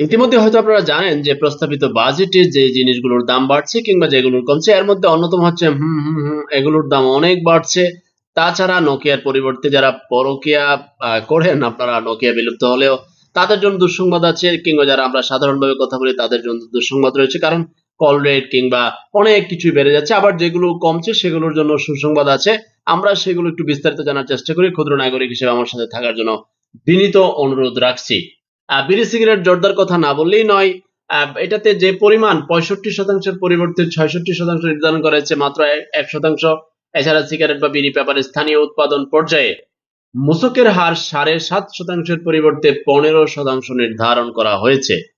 ইতিমধ্যে হয়তো আপনারা জানেন যে প্রস্তাবিত বাজেটে যে জিনিসগুলোর দাম বাড়ছে কিংবা যেগুলোর কমছে, এর মধ্যে অন্যতম হচ্ছে হুম হুম হুম, এগুলোর দাম অনেক বাড়ছে। তাছাড়া নোকিয়ার পরিবর্তে যারা পরকিয়া করেন আপনারা নোকিয়া বিলুপ্ত হলেও তাদের জন্য দুঃসংবাদ আছে কিংবা যারা আমরা সাধারণভাবে কথা বলি তাদের জন্য দুঃসংবাদ রয়েছে কারণ কল রেট কিংবা অনেক কিছুই বেড়ে যাচ্ছে। আবার যেগুলো কমছে সেগুলোর জন্য সুসংবাদ আছে। আমরা সেগুলো একটু বিস্তারিত জানার চেষ্টা করি। ক্ষুদ্র নাগরিক হিসেবে আমার সাথে থাকার জন্য বিনীত অনুরোধ রাখছি। বিড়ি সিগারেট জর্দার কথা না বললেই নয়। এটাতে যে পরিমাণ, পঁয়ষট্টি শতাংশের পরিবর্তে ছয়ষট্টি শতাংশ নির্ধারণ করা হয়েছে, মাত্র এক- শতাংশ। এছাড়া সিগারেট বা বিড়ি পেপার স্থানীয় উৎপাদন পর্যায়ে মূসকের হার সাড়ে সাত শতাংশের পরিবর্তে পনেরো শতাংশ নির্ধারণ করা হয়েছে।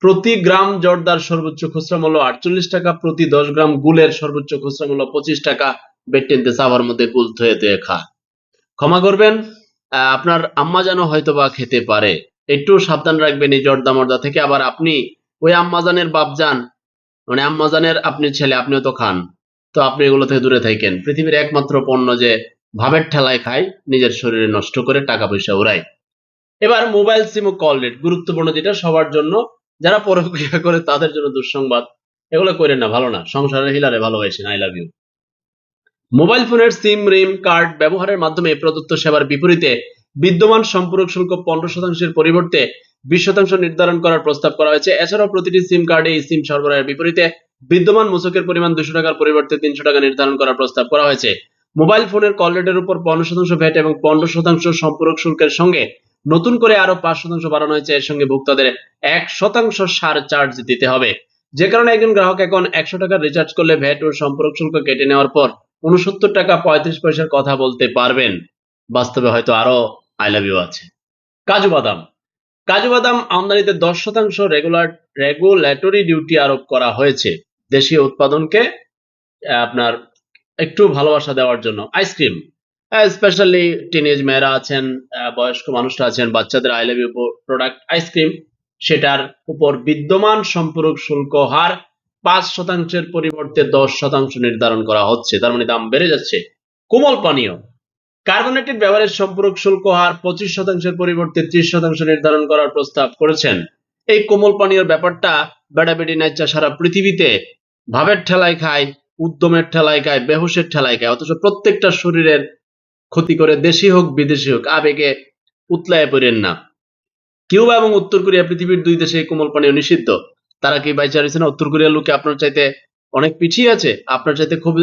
প্রতি গ্রাম জর্দার সর্বোচ্চ খুচরা মূল্য আটচল্লিশ টাকা, প্রতি দশ গ্রাম গুলের সর্বোচ্চ খুচরা মূল্য পঁচিশ টাকা বেটেনতে সাভার মধ্যে কুল থয়ে খা। ক্ষমা করবেন আপনার আম্মা যেন হয়তো বা খেতে পারে। একটু সাবধান রাখবেন এই জর্দা মর্দা থেকে। আবার আপনি ওই আম্মাজানের বাপজান মানে আম্মাজানের আপনি ছেলে, আপনিও তো খান। তো আপনি এগুলো থেকে দূরে থাকেন। পৃথিবীর একমাত্র পণ্য যে ভাবের ঠেলায় খায়, নিজের শরীরে নষ্ট করে টাকা পয়সা উড়ায় এবার মোবাইল সিম ও কল রেট, গুরুত্বপূর্ণ যেটা, সবার জন্য। যারা পরক্রিয়া করে, তাদের জন্য দুঃসংবাদ। এগুলো করেন না, ভালো না। সংসারের হিলারে ভালোবাসেন আই লাভ ইউ মোবাইল ফোনের সিম, রিম, কার্ড ব্যবহারের মাধ্যমে প্রদত্ত সেবার বিপরীতে বিদ্যমান সম্পূরক শুল্ক পনেরো শতাংশের পরিবর্তে বিশ শতাংশ নির্ধারণ করার প্রস্তাব করা হয়েছে। এছাড়াও প্রতিটি সিম কার্ডে এই সিম সরবরাহের বিপরীতে বিদ্যমান মূসকের পরিমাণ দুশো টাকার পরিবর্তে তিনশো টাকা নির্ধারণ করার প্রস্তাব করা হয়েছে। মোবাইল ফোনের কল রেটের উপর পনেরো শতাংশ ভ্যাট এবং পনেরো শতাংশ সম্পূরক শুল্কের সঙ্গে নতুন করে আরও পাঁচ শতাংশ বাড়ানো হয়েছে। এর সঙ্গে ভোক্তাদের এক শতাংশ সার চার্জ দিতে হবে। যে কারণে একজন গ্রাহক এখন একশো টাকার রিচার্জ করলে ভ্যাট ও সম্পূরক শুল্ক কেটে নেওয়ার পর উনসত্তর টাকা পঁয়ত্রিশ পয়সার কথা বলতে পারবেন। বাস্তবে হয়তো আরও আই লাভ ইউ আছে। কাজু বাদাম। কাজু বাদাম আমদানিতে দশ শতাংশ রেগুলার রেগুলেটরি ডিউটি আরোপ করা হয়েছে দেশীয় উৎপাদনকে আপনার একটু ভালোবাসা দেওয়ার জন্য। আইসক্রিম স্পেশালি টিনেজ মেয়েরা আছেন বয়স্ক মানুষরা আছেন, বাচ্চাদের I love you product ice cream সেটার উপর বিদ্যমান সম্পূরক শুল্ক হার পাঁচ শতাংশের পরিবর্তে দশ শতাংশ নির্ধারণ করা হচ্ছে। তার মানে দাম বেড়ে যাচ্ছে। কোমল পানীয় কার্বনেটেড ব্যবহারের সম্পূরক শুল্ক হার পঁচিশ শতাংশের পরিবর্তে ত্রিশ শতাংশ নির্ধারণ করার প্রস্তাব করেছেন। এই কোমল পানীয় ব্যাপারটা বেড়াবেড়ি নাইচা সারা পৃথিবীতে ভাবের ঠেলায় খায়, উদ্যমের ঠেলায় খায়, বেহুশের ঠেলায় খায়, অথচ প্রত্যেকটা শরীরের ক্ষতি করে দেশি হোক বিদেশি হোক, আবেগে উতলায় পড়েন না। কিউবা এবং উত্তর কোরিয়া পৃথিবীর দুই দেশে কোমল পানীয় নিষিদ্ধ। তারা কি বাইচা রয়েছে না উত্তর কোরিয়ার লোকে আপনার চাইতে অনেক পিছিয়ে আছে? আপনার চাইতে খুব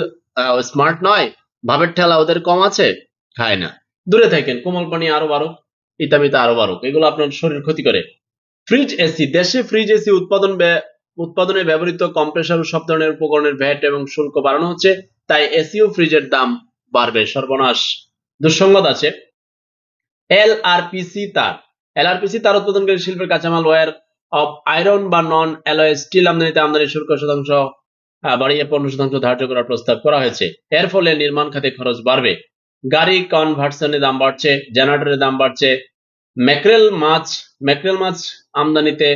স্মার্ট নয়? ভাবের ঠেলা ওদের কম আছে? খায় না। দূরে থাকেন, কোমল পানি আরও বাড়ুক ইতামিতা আরও বাড়ুক, এগুলো আপনার শরীর ক্ষতি করে। ফ্রিজ এসি দেশে ফ্রিজ এসি উৎপাদন উৎপাদনে ব্যবহৃত কম্প্রেসার সব ধরনের উপকরণের ভ্যাট এবং শুল্ক বাড়ানো হচ্ছে, তাই এসি ও ফ্রিজের দাম বাড়বে সর্বনাশ। দুঃসংবাদ আছে এলআরপিসি তার। এলআরপিসি তার উৎপাদনকারী শিল্পের কাঁচামাল ওয়্যার অফ আয়রন বা নন অ্যালয় স্টিল আমদানিতে আমদানি শুল্ক শতাংশ বাড়িয়ে পনেরো শতাংশ ধার্য করার প্রস্তাব করা হয়েছে। এর ফলে নির্মাণ খাতে খরচ বাড়বে। গাড়ি কনভার্সনের দাম বাড়ছে জেনারেটরের দাম বাড়ছে। ম্যাক্রেল মাছ ম্যাক্রেল মাছ আমদানিতে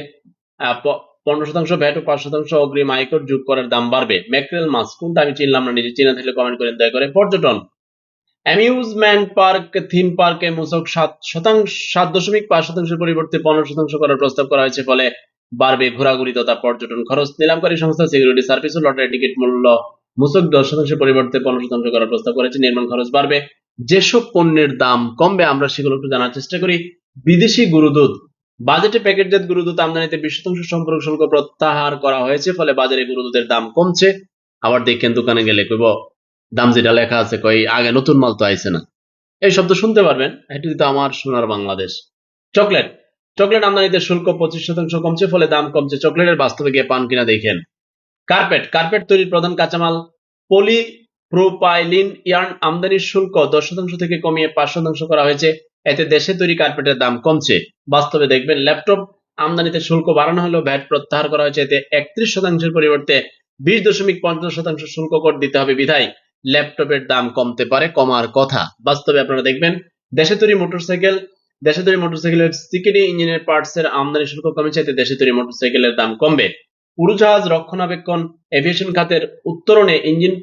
পনেরো শতাংশ ভ্যাট ও পাঁচ শতাংশ অগ্রিম আয়কর যোগ করার দাম বাড়বে। ম্যাক্রেল মাছ, কোনটা আমি চিনলাম না, নিজে চিনে থাকলে কমেন্ট করেন দয়া করে। পর্যটন অ্যামিউজমেন্ট পার্ক থিম পার্কে মূসক সাত শতাংশ, সাত দশমিক পাঁচ শতাংশের পরিবর্তে পনেরো শতাংশ করার প্রস্তাব করা হয়েছে, ফলে বাড়বে ঘোরাঘুরি তথা পর্যটন খরচ। নিলামকারী সংস্থা সিকিউরিটি সার্ভিস ও লটারি টিকিট মূল্য মূসক দশ শতাংশের পরিবর্তে পনেরো শতাংশ করার প্রস্তাব করেছে, নির্মাণ খরচ বাড়বে। যেসব পণ্যের দাম কমবে, আমরা সেগুলো একটু জানার চেষ্টা করি। বিদেশি গুরুদুধ বাজেটে প্যাকেটজাত গুরুদুধ আমদানিতে বিশ শতাংশ সম্পর্ক শুল্ক প্রত্যাহার করা হয়েছে, ফলে বাজারে গুরুদুধের দাম কমছে। আবার দেখেন দোকানে গেলে কইব, দাম যেটা লেখা আছে কই, আগে নতুন মাল তো আইছে না। এই শব্দ শুনতে পারবেন, এটি তো আমার সোনার বাংলাদেশ। চকলেট চকলেট আমদানিতে শুল্ক পঁচিশ শতাংশ কমছে, ফলে দাম কমছে। চকলেটের বাস্তবে গিয়ে পান কিনা দেখেন। কার্পেট কার্পেট তৈরির প্রধান কাঁচামাল পলি প্রোপাইলিন ইয়ার্ন আমদানির শুল্ক দশ শতাংশ থেকে কমিয়ে পাঁচ শতাংশ করা হয়েছে। এতে দেশে তৈরি কার্পেটের দাম কমছে। বাস্তবে দেখবেন ল্যাপটপ আমদানিতে শুল্ক বাড়ানো হলেও ভ্যাট প্রত্যাহার করা হয়েছে। এতে একত্রিশ শতাংশের পরিবর্তে বিশ দশমিক পঞ্চাশ শতাংশ শুল্ক কর দিতে হবে বিধায় ল্যাপটপের দাম কমতে পারে কমার কথা। বাস্তবে আপনারা দেখবেন দেশে তৈরি মোটরসাইকেল দেশে তৈরি মোটরসাইকেলের সিকিডি ইঞ্জিনের পার্টস এর আমদানি শুল্ক কমেছে। এতে দেশে তৈরি মোটরসাইকেলের দাম কমবে। উড়োজাহাজ রক্ষণাবেক্ষণ, এভিয়েশন খাতের উত্তরণে ইঞ্জিন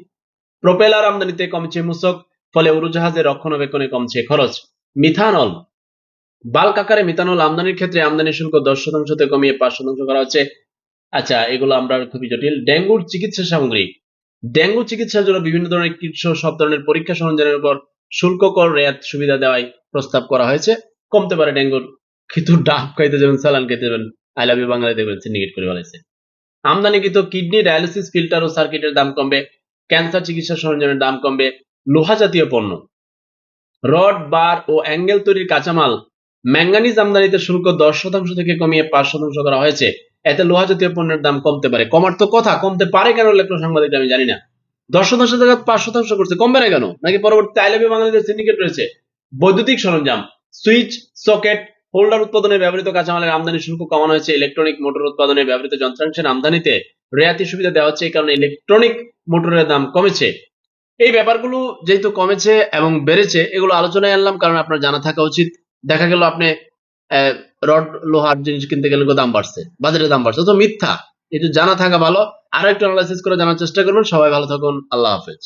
প্রোপেলার আমদানিতে কমছে মূসক, ফলে উড়োজাহাজের রক্ষণাবেক্ষণে কমছে খরচ। মিথানল। বাল্ক আকারে মিথানল আমদানির ক্ষেত্রে আমদানি শুল্ক দশ শতাংশ থেকে কমিয়ে পাঁচ শতাংশ করা হচ্ছে। আচ্ছা এগুলো আমরা খুবই জটিল। ডেঙ্গুর চিকিৎসা সামগ্রী। ডেঙ্গু চিকিৎসার জন্য বিভিন্ন ধরনের কীট সব ধরনের পরীক্ষা সরঞ্জামের উপর শুল্ক কর রেয়াত সুবিধা দেওয়ায় প্রস্তাব করা হয়েছে। কমতে পারে ডেঙ্গুর কিন্তু ডাব খাইতে যাবেন সালান খাইতে যাবেন। আই লাভ ইউ বাংলায় দেখবেন, সিন্ডিকেট করে ফেলাইছে আমদানিকৃত কিডনি ডায়ালিসিস ফিল্টার ও সার্কিটের দাম কমবে, ক্যান্সার চিকিৎসা সরঞ্জামের দাম কমবে, লোহা জাতীয় পণ্য। রড, বার ও অ্যাঙ্গেল তৈরির কাঁচামাল ম্যাঙ্গানিজ আমদানিতে শুল্ক দশ শতাংশ থেকে কমিয়ে পাঁচ শতাংশ করা হয়েছে। এতে লোহা জাতীয় পণ্যের দাম কমতে পারে। কমার তো কথা, কমতে পারে কেন লেখলো সাংবাদিক আমি জানি না। দশ শতাংশ থেকে পাঁচ শতাংশ করছে, কমবে না কেন? নাকি পরবর্তী আইলাবি বাংলাদেশ সিন্ডিকেট রয়েছে। বৈদ্যুতিক সরঞ্জাম সুইচ সকেট হোল্ডার উৎপাদনে ব্যবহৃত কাঁচামালের আমদানি শুল্ক কমানো হয়েছে। ইলেকট্রনিক মোটর উৎপাদনে ব্যবহৃত যন্ত্রাংশের আমদানিতে রেয়াতি সুবিধা দেওয়া হচ্ছে এই কারণে ইলেকট্রনিক মোটরের দাম কমেছে। এই ব্যাপারগুলো যেহেতু কমেছে এবং বেড়েছে, এগুলো আলোচনায় আনলাম কারণ আপনার জানা থাকা উচিত। দেখা গেল আপনি রড, লোহার জিনিস কিনতে গেলে দাম বাড়ছে, বাজারে দাম বাড়ছে, তো মিথ্যা। এটা জানা থাকা ভালো। আরও একটু অ্যানালাইসিস করে জানার চেষ্টা করবেন। সবাই ভালো থাকুন। আল্লাহ হাফেজ।